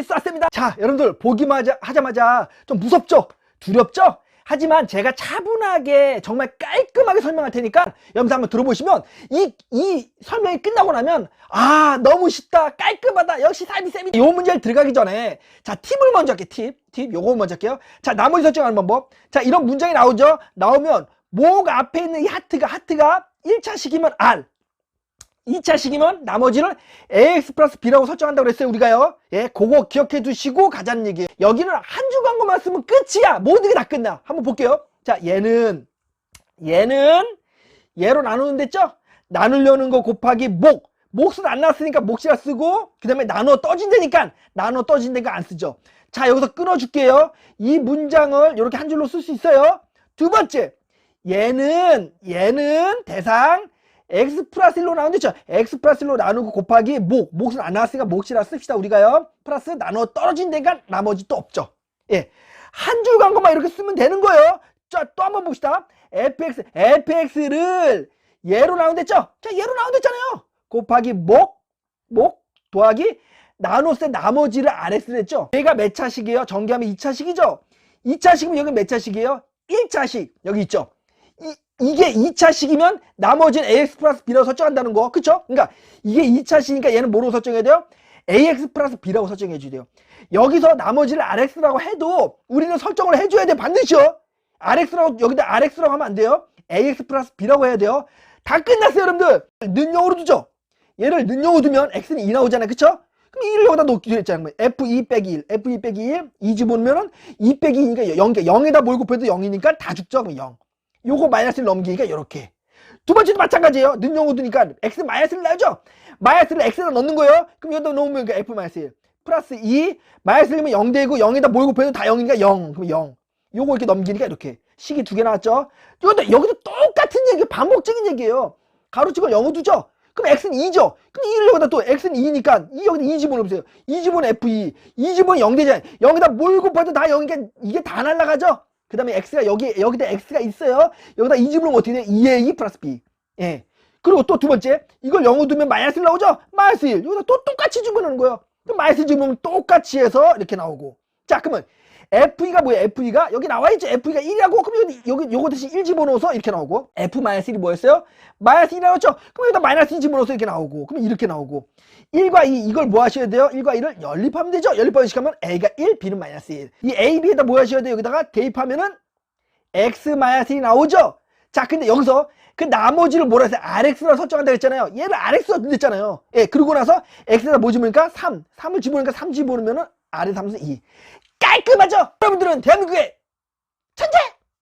열심히 쐈습니다. 자, 여러분들 보기만 하자, 하자마자 좀 무섭죠? 두렵죠? 하지만 제가 차분하게 정말 깔끔하게 설명할 테니까 영상 한번 들어보시면 이, 이 설명이 끝나고 나면 아 너무 쉽다 깔끔하다 역시 사비쌤이 요 문제를 들어가기 전에 자 팁을 먼저 할게요 팁 팁 요거 먼저 할게요 자 나머지 설정하는 방법 자 이런 문장이 나오죠 나오면 목 앞에 있는 이 하트가 하트가 1차식이면 R 2차 식이면 나머지를 AX 플러스 B라고 설정한다고 그랬어요 우리가요. 예 그거 기억해 두시고 가자는 얘기예요. 여기는 한 줄 광고만 쓰면 끝이야. 모든 게 다 끝나. 한번 볼게요. 자 얘는 얘는 얘로 나누는 됐죠? 나누려는 거 곱하기 목. 몫은 안 나왔으니까 몫이라 쓰고 그 다음에 나누어 떠진다니까 나누어 떠진다니까 안 쓰죠. 자 여기서 끊어줄게요. 이 문장을 이렇게 한 줄로 쓸 수 있어요. 두 번째. 얘는 얘는 대상 x 플러스 1로 나오는데 죠? X 플러스 1로 나누고 곱하기 목 몫은 안 나왔으니까 몫이라 씁시다 우리가요. 플러스 나누어 떨어진다니까 나머지 또 없죠. 예 한 줄 광고만 이렇게 쓰면 되는 거예요. 자 또 한번 봅시다. Fx fx를 얘로 나온댔죠? 자 얘로 나온댔잖아요. 곱하기 목, 목 더하기 때 나머지를 RX를 했죠? 얘가 몇 차식이에요? 전개하면 2차식이죠? 2차식이면 여기 몇 차식이에요? 1차식 여기 있죠? 이, 이게 2차식이면 나머지는 AX 플러스 B라고 설정한다는 거. 그쵸? 그러니까 이게 2차식이니까 얘는 뭐로 설정해야 돼요? AX 플러스 B라고 설정해 줘야 돼요. 여기서 나머지를 RX라고 해도 우리는 설정을 해줘야 돼 반드시요. RX라고 여기다 RX라고 하면 안 돼요. AX 플러스 B라고 해야 돼요. 다 끝났어요 여러분들. 는영으로 두죠? 얘를 는영으로 두면 x는 2 나오잖아요. 그쵸? 그럼 2를 여기다 놓기로 했잖아요. f2 빼기 1 f2 빼기 1 2 집어넣으면은 2 빼기 2니까 0, 0에다 뭘 곱해도 0이니까 다 죽죠? 그럼 0 요거 마이너스를 넘기니까 이렇게. 두 번째도 마찬가지예요. 는영으로 두니까 x 마이너스를 나오죠? 마이너스를 x에다 넣는 거예요. 그럼 여기다 놓으면 그 f 마이너스 1 플러스 2 마이너스 1이면 0 되고 0에다 뭘 곱해도 다 0이니까 0 그럼 0 요거 이렇게 넘기니까 이렇게. 식이 두 개 나왔죠? 여기도, 여기도 똑같은 얘기 반복적인 얘기예요. 가로축을 0으로 두죠? 그럼 x는 2죠? 그럼 2를 여기다 또 x는 2니까 2 여기다 2 집어넣으세요. 2 집어넣으면 f2 2 집어넣으면 0 되잖아요. 0에다 뭘 곱해도 다 0이니까 이게 다 날라가죠 그 다음에 x가 여기 여기다 x가 있어요. 여기다 2 집어넣으면 어떻게 돼? 2a 플러스 b. 예. 그리고 또 두 번째 이걸 0으로 두면 마이너스 1 나오죠? 마이너스 1 여기다 또 똑같이 집어넣는 거예요. 마이너스 집어넣으면 똑같이 해서 이렇게 나오고. 자 그러면 F2가 뭐야? F2가 여기 나와 있죠. F2가 1이라고 그럼 여기 여기 요거 대신 1 집어넣어서 이렇게 나오고 F-1이 뭐였어요? 마이너스 1이 나왔죠. 그럼 여기다 마이너스 2 집어넣어서 이렇게 나오고 그럼 이렇게 나오고 1과 2 이걸 뭐 하셔야 돼요? 1과 2를 연립하면 되죠. 연립하면 식하면 A가 1, B는 마이너스 1. 이 A, B에다 뭐 하셔야 돼요? 여기다가 대입하면은 X 마이너스 1이 나오죠. 자, 근데 여기서 그 나머지를 뭐라 했어요? RX로 설정한다 했잖아요. 얘를 RX로 냈잖아요. 예, 그러고 나서 X에다 뭐 집으니까 3. 3을 집어넣으니까 3 집어넣으면은 R의 3은 2. 깔끔하죠? 여러분들은 대한민국의 천재!